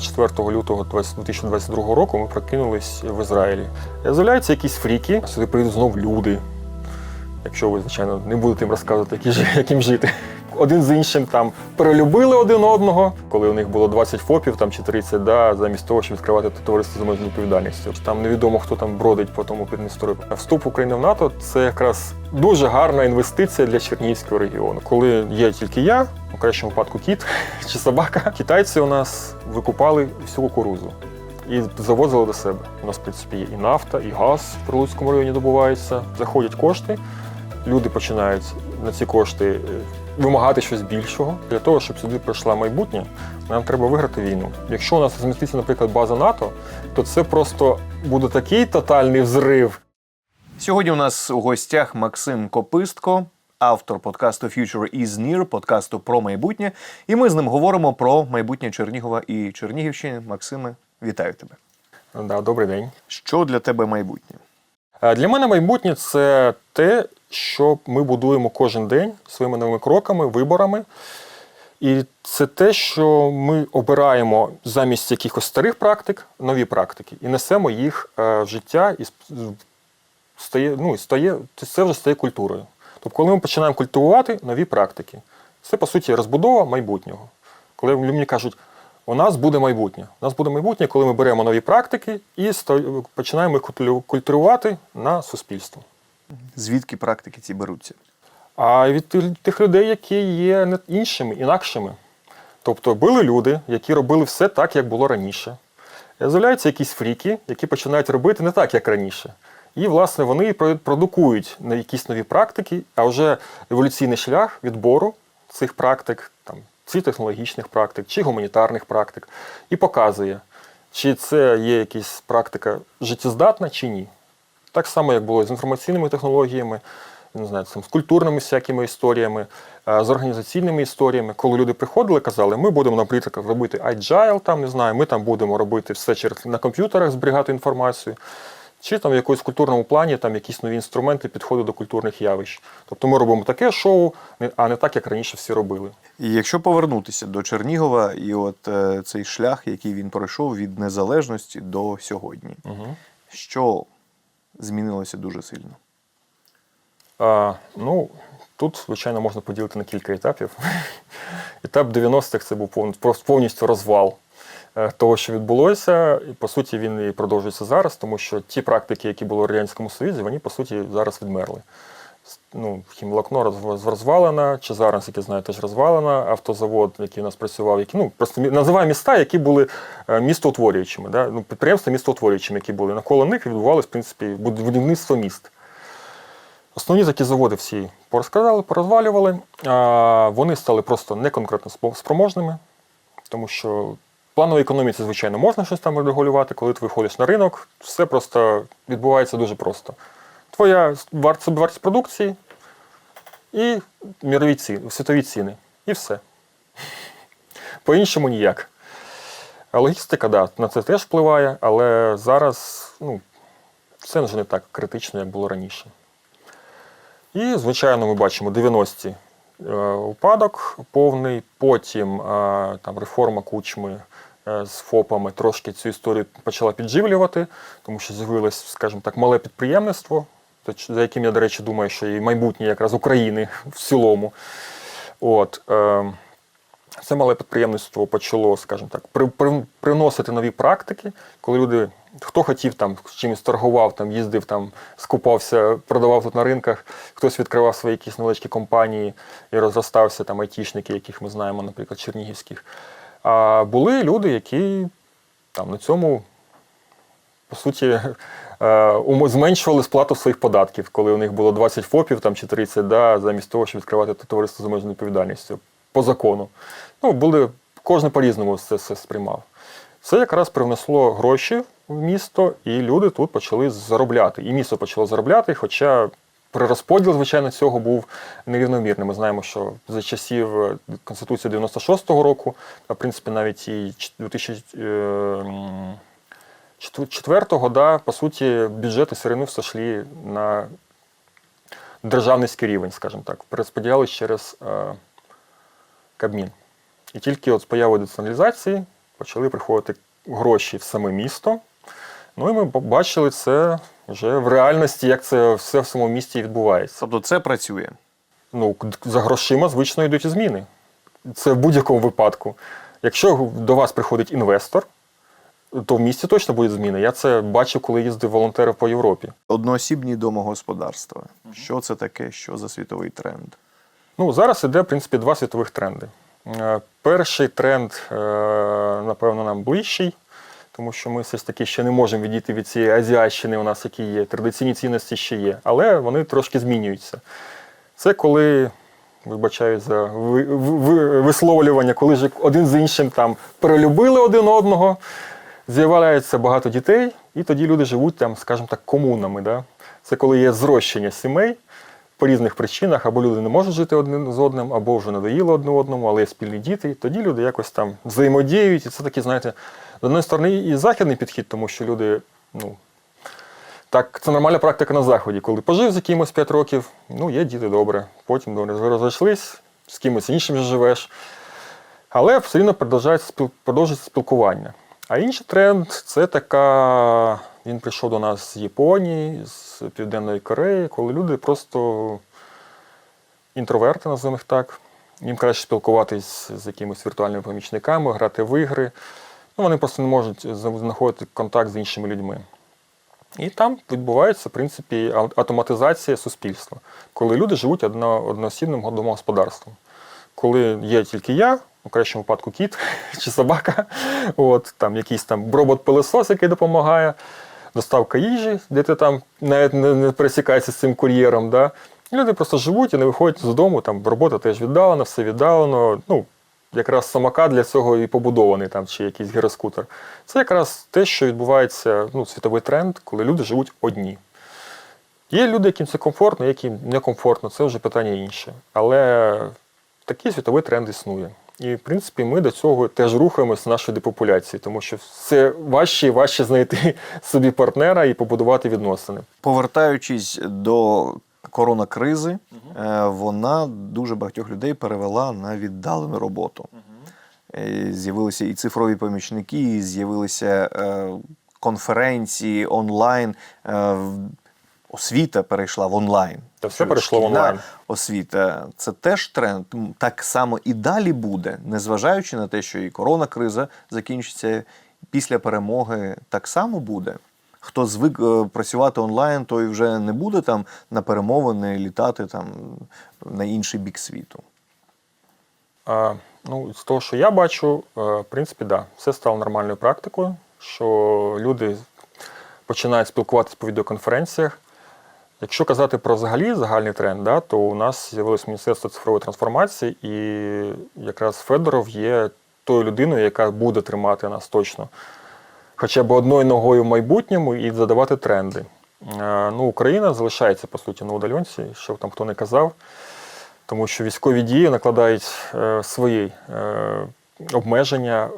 24 лютого 2022 року ми прокинулись в Ізраїлі. З'являються якісь фріки, сюди прийдуть знов люди. Якщо ви, звичайно, не будете їм розказувати, які жи- як їм жити. Один з іншим там перелюбили один одного, коли у них було 20 ФОПів там, чи 30, да, замість того, щоб відкривати товариство з обмеженою відповідальністю. Там невідомо, хто там бродить по тому Піднестору. Вступ України в НАТО це якраз дуже гарна інвестиція для Чернігівського регіону. Коли є тільки я, у кращому випадку кіт чи собака, китайці у нас викупали всю кукурузу і завозили до себе. У нас, в принципі, є і нафта, і газ в Прилуцькому районі добувається. Заходять кошти, люди починають на ці кошти е, вимагати щось більшого. Для того, щоб сюди прийшла майбутнє, нам треба виграти війну. Якщо у нас зміститься, наприклад, база НАТО, то це просто буде такий тотальний взрив. Сьогодні у нас у гостях Максим Копистко, автор подкасту Future is Near, подкасту про майбутнє. І ми з ним говоримо про майбутнє Чернігова і Чернігівщини. Максиме, вітаю тебе. Да, добрий день. Що для тебе майбутнє? Е, Для мене майбутнє це те, що ми будуємо кожен день своїми новими кроками, виборами. І це те, що ми обираємо замість якихось старих практик нові практики і несемо їх е, в життя і стає, ну, стає, це вже стає культурою. Тобто, коли ми починаємо культивувати нові практики, це по суті розбудова майбутнього. Коли мені кажуть, у нас буде майбутнє. У нас буде майбутнє, коли ми беремо нові практики і починаємо їх культиву- культивувати на суспільство. Звідки практики ці беруться? А від тих- людей, які є іншими, інакшими. Тобто були люди, які робили все так, як було раніше. Е, З'являються якісь фріки, які починають робити не так, як раніше. І, власне, вони продукують якісь нові практики, а вже еволюційний шлях відбору цих практик, там, чи технологічних практик, чи гуманітарних практик, і показує, чи це є якась практика життєздатна, чи ні. Так само, як було з інформаційними технологіями, не знаю, там, з культурними всякими історіями, е, з організаційними історіями, коли люди приходили, казали, ми будемо, наприклад, робити agile, там, не знаю, ми там будемо робити все через на комп'ютерах, зберігати інформацію. Чи там в якомусь культурному плані там якісь нові інструменти підходу до культурних явищ. Тобто ми робимо таке шоу, а не так, як раніше всі робили. І якщо повернутися до Чернігова і от е, цей шлях, який він пройшов від незалежності до сьогодні, Угу. що змінилося дуже сильно? А, ну, тут, звичайно, можна поділити на кілька етапів. Етап 90-х це був повністю розвал е, того, що відбулося. І, по суті, він і продовжується зараз, тому що ті практики, які були в Радянському Союзі, вони, по суті, зараз відмерли. Ну, хімлакно роз- розвалена, чи зараз, як я знаю, теж розвалена, автозавод, який у нас працював, які, ну, просто називаю міста, які були е, містоутворюючими. Да? Ну, підприємства містоутворюючими, які були. Навколо них відбувалося, в принципі, будівництво міст. Основні такі заводи всі порозказали, порозвалювали. А вони стали просто неконкретно спроможними, тому що плановій економіці, звичайно, можна щось там регулювати. Коли ти виходиш на ринок, все просто відбувається дуже просто. Твоя вар- собівартість продукції і мірові ціни, світові ціни. І все. По-іншому ніяк. Логістика, да, на це теж впливає, але зараз ну, це вже не так критично, як було раніше. І, звичайно, ми бачимо 90-ті е, упадок повний, потім е, там, реформа кучми е, з ФОПами трошки цю історію почала підживлювати, тому що з'явилось, скажімо так, мале підприємництво, за яким я, до речі, думаю, що і майбутнє якраз України в цілому. От, е, це мале підприємництво почало, скажімо так, при, при, приносити нові практики, коли люди, хто хотів там чимось торгував, там їздив, там скупався, продавав тут на ринках, хтось відкривав свої якісь невеличкі компанії і розростався там айтішники, яких ми знаємо, наприклад, чернігівських. А були люди, які там на цьому, по суті, зменшували сплату своїх податків, коли у них було 20 ФОПів там, чи 30, да, замість того, щоб відкривати товариство з обмеженою відповідальністю по закону. Ну, були, кожен по-різному це все сприймав. Це якраз привнесло гроші в місто, і люди тут почали заробляти. І місто почало заробляти, хоча перерозподіл, звичайно, цього був нерівномірним. Ми знаємо, що за часів е, Конституції 96-го року, а в принципі, навіть і 2004-го, да, по суті, бюджети все одно йшли на державницький рівень, скажімо так, перерозподілялись через е, Кабмін. І тільки от з появою децентралізації почали приходити гроші в саме місто. Ну і ми побачили це вже в реальності, як це все в самому місті відбувається. Тобто це працює. Ну, за грошима, звично, йдуть і зміни. Це в будь-якому випадку. Якщо до вас приходить інвестор, то в місті точно будуть зміни. Я це бачив, коли їздив волонтерів по Європі. Одноосібні домогосподарства. Що це таке? Що за світовий тренд? Ну, зараз іде, в принципі, два світових тренди. Е, Перший тренд, е, напевно, нам ближчий, тому що ми все ж таки ще не можемо відійти від цієї азіащини, у нас які є, традиційні цінності ще є, але вони трошки змінюються. Це коли, вибачаю за ви- ви- висловлювання, коли ж один з іншим там перелюбили один одного, з'являється багато дітей, і тоді люди живуть там, скажімо так, комунами. Да? Це коли є зрощення сімей по різних причинах, або люди не можуть жити один з одним, або вже надоїло одне одному, але є спільні діти. І тоді люди якось там взаємодіють. І це такий, знаєте, з однієї сторони і західний підхід, тому що люди, ну. Так, це нормальна практика на заході, коли пожив з якимось 5 років, ну, є діти добре. Потім добре, розійшлись, з кимось іншим живеш. Але все продовжується продовжується спілкування. А інший тренд це така. Він прийшов до нас з Японії, з Південної Кореї, коли люди просто інтроверти, називаємо їх так. Їм краще спілкуватись з якимись віртуальними помічниками, грати в ігри. Ну, вони просто не можуть знаходити контакт з іншими людьми. І там відбувається, в принципі, автоматизація суспільства, коли люди живуть одно, одноосібним домогосподарством. Коли є тільки я, у кращому випадку кіт чи собака, от, там якийсь там робот-пилосос, який допомагає, доставка їжі, де ти там навіть не, не пересікаєшся з цим кур'єром. Да? Люди просто живуть і не виходять з дому, там робота теж віддалена, все віддалено. Ну, якраз самокат для цього і побудований, там, чи якийсь гіроскутер. Це якраз те, що відбувається, ну, світовий тренд, коли люди живуть одні. Є люди, яким це комфортно, яким некомфортно, це вже питання інше. Але такий світовий тренд існує. І, в принципі, ми до цього теж рухаємося з нашої депопуляції, тому що все важче і важче знайти собі партнера і побудувати відносини. Повертаючись до коронакризи, е, вона дуже багатьох людей перевела на віддалену роботу. Е, З'явилися і цифрові помічники, і з'явилися е, конференції онлайн. Освіта перейшла в онлайн. Та все перейшло в онлайн. Освіта це теж тренд. Так само і далі буде, незважаючи на те, що і коронакриза закінчиться після перемоги, так само буде. Хто звик е, працювати онлайн, той вже не буде там на перемовини літати там на інший бік світу. А, ну, з того, що я бачу, е, в принципі, да, все стало нормальною практикою, що люди починають спілкуватися по відеоконференціях. Якщо казати про взагалі загальний тренд, да, то у нас з'явилось Міністерство цифрової трансформації, і якраз Федоров є тою людиною, яка буде тримати нас точно хоча б одною ногою в майбутньому і задавати тренди. Е, Ну, Україна залишається, по суті, на удаленці, що там хто не казав, тому що військові дії накладають е, свої е, обмеження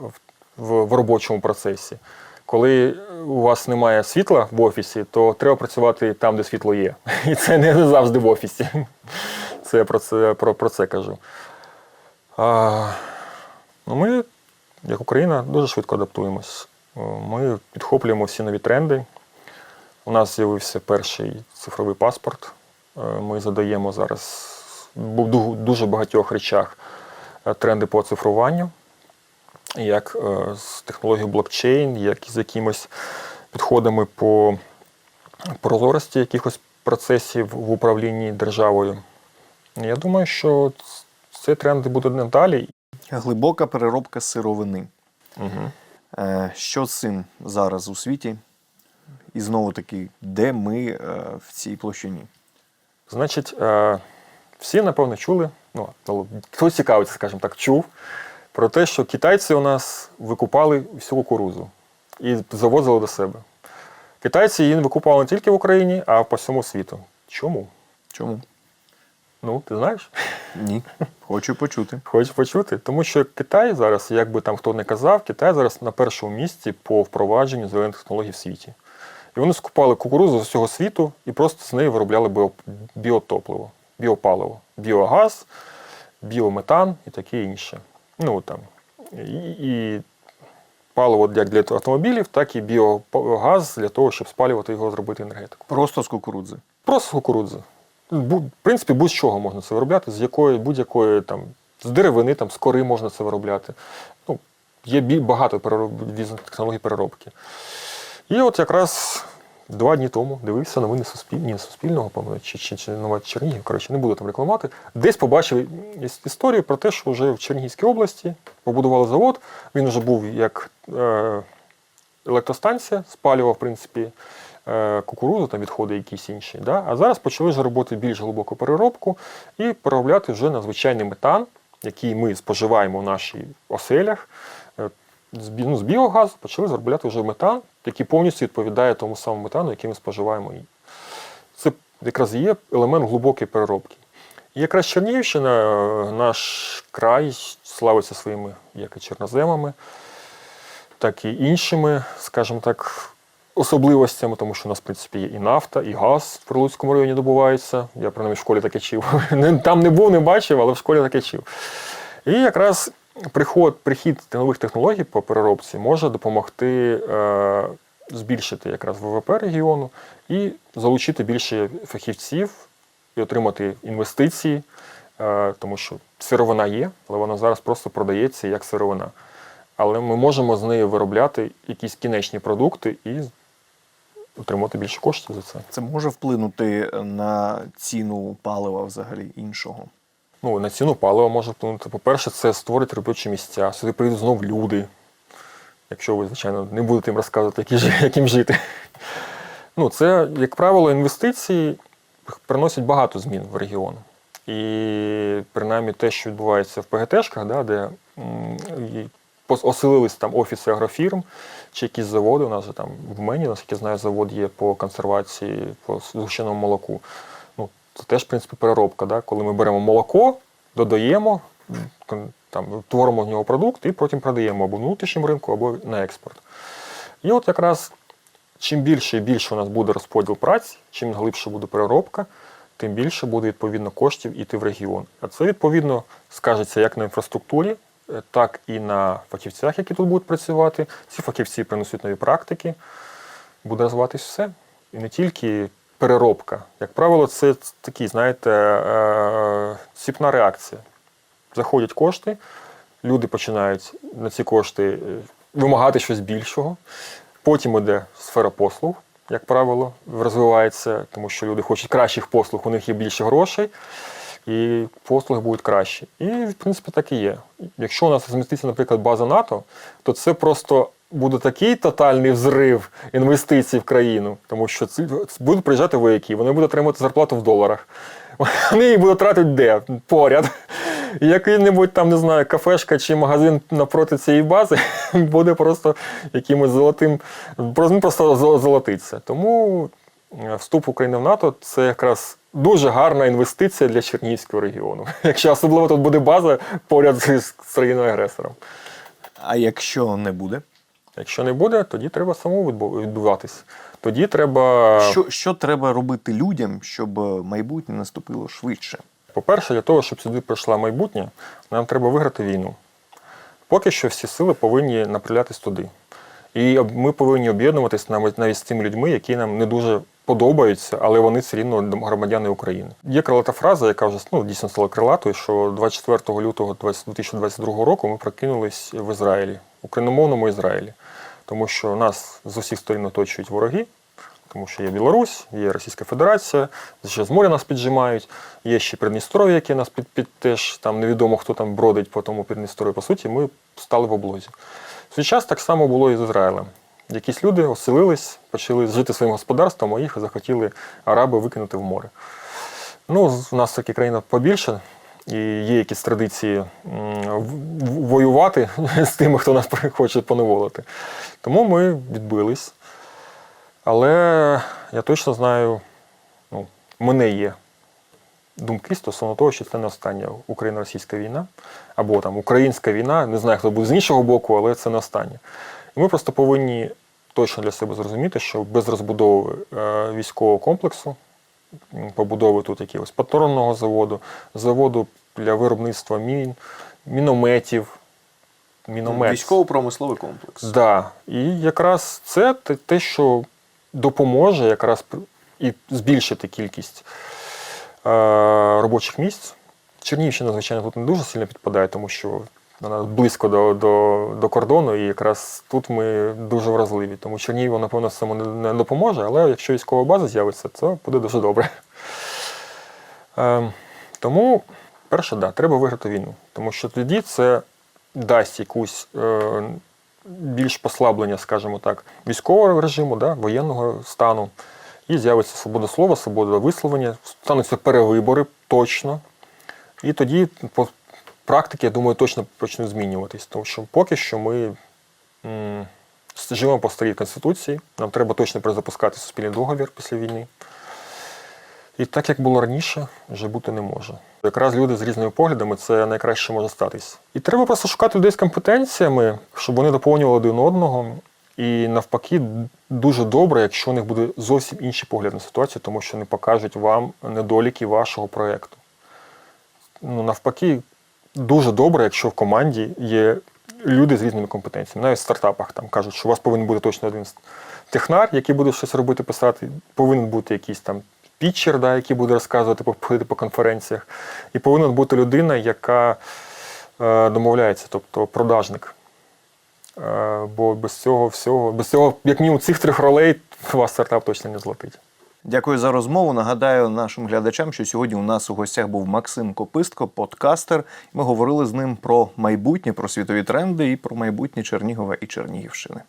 в робочому процесі. Коли у вас немає світла в офісі, то треба працювати там, де світло є. І це не завжди в офісі. Це я про це, про, про це кажу. А, ну, ми, як Україна, дуже швидко адаптуємось. Ми підхоплюємо всі нові тренди. У нас з'явився перший цифровий паспорт. Е, Ми задаємо зараз в дуже багатьох речах е, тренди по оцифруванню, як е, з технологією блокчейн, як з якимось підходами по прозорості якихось процесів в управлінні державою. Я думаю, що ц- цей тренд буде надалі. Глибока переробка сировини. Угу. Що з цим зараз у світі? І знову таки, де ми е, в цій площині? Значить, всі, напевно, чули, ну, ну, хто цікавиться, скажімо так, чув про те, що китайці у нас викупали всю кукурузу і завозили до себе. Китайці її викупали не тільки в Україні, а по всьому світу. Чому? Чому? Ну, ти знаєш? Ні. Хочу почути. Хочеш почути? Тому що Китай зараз, як би там хто не казав, Китай зараз на першому місці по впровадженню зелених технологій в світі. І вони скупали кукурузу з усього світу і просто з неї виробляли біо- біотопливо, біопаливо, біогаз, біометан і таке інше. Ну там. І, і паливо як для автомобілів, так і біогаз для того, щоб спалювати його, зробити енергетику. Просто з кукурудзи. Просто з кукурудзи. Бу- В принципі, будь-чого можна це виробляти, з якої будь-якої там з деревини, там, з кори можна це виробляти. Ну, є багато перероб... різних технологій переробки. І от якраз два дні тому дивився новини Суспільні, ні, Суспільного, чи, чи, чи Нова Чернігів, коротше, не буду там рекламувати. Десь побачив історію про те, що вже в Чернігівській області побудували завод. Він вже був як е, електростанція, спалював, в принципі, е, кукурудзу, там відходи якісь інші. Да? А зараз почали вже робити більш глибоку переробку і переробляти вже на звичайний метан, який ми споживаємо в наших оселях. Е, ну, з біогазу почали заробляти вже метан, який повністю відповідає тому самому метану, який ми споживаємо. Це якраз є елемент глибокої переробки. І якраз Чернігівщина, е, наш край, славиться своїми як і чорноземами, так і іншими, скажімо так, особливостями, тому що у нас, в принципі, є і нафта, і газ в Прилуцькому районі добувається. Я принаймні в школі таке чив. Там не був, не бачив, але в школі таке чив. І якраз приход, прихід нових технологій по переробці може допомогти е, збільшити якраз ВВП регіону і залучити більше фахівців і отримати інвестиції, е, тому що сировина є, але вона зараз просто продається як сировина. Але ми можемо з нею виробляти якісь кінечні продукти і отримати більше коштів за це. Це може вплинути на ціну палива взагалі іншого. Ну, на ціну палива може вплинути. По-перше, це створить робочі місця. Сюди прийдуть знов люди. Якщо ви, звичайно, не будете їм розказувати, жи- жити. Ну, це, як правило, інвестиції приносять багато змін в регіон. І принаймні те, що відбувається в ПГТшках, да, де оселились там офіси агрофірм чи якісь заводи. У нас же там в мені, наскільки знаю, завод є по консервації, по згущеному молоку. Це теж, в принципі, переробка. Да? Коли ми беремо молоко, додаємо, там, творимо з нього продукт і потім продаємо або внутрішньому ринку, або на експорт. І от якраз чим більше і більше у нас буде розподіл праці, чим глибше буде переробка, тим більше буде відповідно коштів іти в регіон. А це відповідно скажеться як на інфраструктурі, е, так і на фахівцях, які тут будуть працювати. Ці фахівці принесуть нові практики, буде розвиватись все. І не тільки переробка. Як правило, це такий, знаєте, е, ціпна реакція. Заходять кошти, люди починають на ці кошти е, вимагати щось більшого. Потім іде сфера послуг, як правило, розвивається, тому що люди хочуть кращих послуг, у них є більше грошей, і послуги будуть кращі. І, в принципі, так і є. Якщо у нас зміститься, наприклад, база НАТО, то це просто буде такий тотальний взрив інвестицій в країну, тому що ці- будуть приїжджати вояки, вони будуть отримувати зарплату в доларах. Вони їх будуть тратити де? Поряд. Який-небудь там, не знаю, кафешка чи магазин напроти цієї бази буде просто якимось золотим, просто, золотиться. Тому е, вступ України в НАТО це якраз дуже гарна інвестиція для Чернігівського регіону. Якщо особливо тут буде база поряд з країною-агресором. А якщо не буде? Якщо не буде, тоді треба самому відбу- відбуватись. Тоді треба. Що, що треба робити людям, щоб майбутнє наступило швидше? По-перше, для того, щоб сюди прийшла майбутнє, нам треба виграти війну. Поки що всі сили повинні направлятись туди. І ми повинні об'єднуватись навіть навіть з тими людьми, які нам не дуже подобаються, але вони все рівно громадяни України. Є крилата фраза, яка вже ну, дійсно стала крилатою, що 24 лютого 20- 2022 року ми прокинулись в Ізраїлі, україномовному Ізраїлі. Тому що нас з усіх сторін оточують вороги, тому що є Білорусь, є Російська Федерація, ще з моря нас піджимають, є ще Придністров'я, яке нас під, під теж там невідомо хто там бродить по тому Придністров'ю. По суті, ми стали в облозі. В свій час так само було і з Ізраїлем. Якісь люди оселились, почали жити своїм господарством, а їх захотіли араби викинути в море. Ну, у нас такі країна побільше, і є якісь традиції воювати з тими, хто нас хоче поневолити. Тому ми відбились. Але я точно знаю, ну, в мене є думки стосовно того, що це не остання Україно-російська війна, або там українська війна, не знаю, хто буде з іншого боку, але це не остання. І ми просто повинні точно для себе зрозуміти, що без розбудови е, військового комплексу, побудови тут якогось патронного заводу, заводу для виробництва мін, мінометів, міномет. Військово-промисловий комплекс. Да. І якраз це те, що допоможе якраз і збільшити кількість е, робочих місць. Чернігівщина, звичайно, тут не дуже сильно підпадає, тому що близько до, до, до кордону, і якраз тут ми дуже вразливі. Тому Чернігів, напевно, само не, допоможе, але якщо військова база з'явиться, це буде дуже добре. Е, тому, перше, да, треба виграти війну, тому що тоді це дасть якусь е, більш послаблення, скажімо так, військового режиму, да, воєнного стану, і з'явиться свобода слова, свобода висловлення, стануться перевибори точно. І тоді практики, я думаю, точно почнуть змінюватись. Тому що поки що ми живемо по старій конституції, нам треба точно перезапускати суспільний договір після війни. І так, як було раніше, вже бути не може. Якраз люди з різними поглядами це найкраще може статись. І треба просто шукати людей з компетенціями, щоб вони доповнювали один одного. І навпаки, дуже добре, якщо у них буде зовсім інший погляд на ситуацію, тому що вони покажуть вам недоліки вашого проєкту. Ну, навпаки, дуже добре, якщо в команді є люди з різними компетенціями. Навіть в стартапах там кажуть, що у вас повинен бути точно один технар, який буде щось робити, писати, повинен бути якийсь там пітчер, да, який буде розказувати ходити по конференціях, і повинна бути людина, яка е, домовляється, тобто продажник. Е, бо без цього всього, без цього, як мінімум, цих трьох ролей у вас стартап точно не злетить. Дякую за розмову. Нагадаю нашим глядачам, що сьогодні у нас у гостях був Максим Копистко, подкастер. Ми говорили з ним про майбутнє, про світові тренди і про майбутнє Чернігова і Чернігівщини.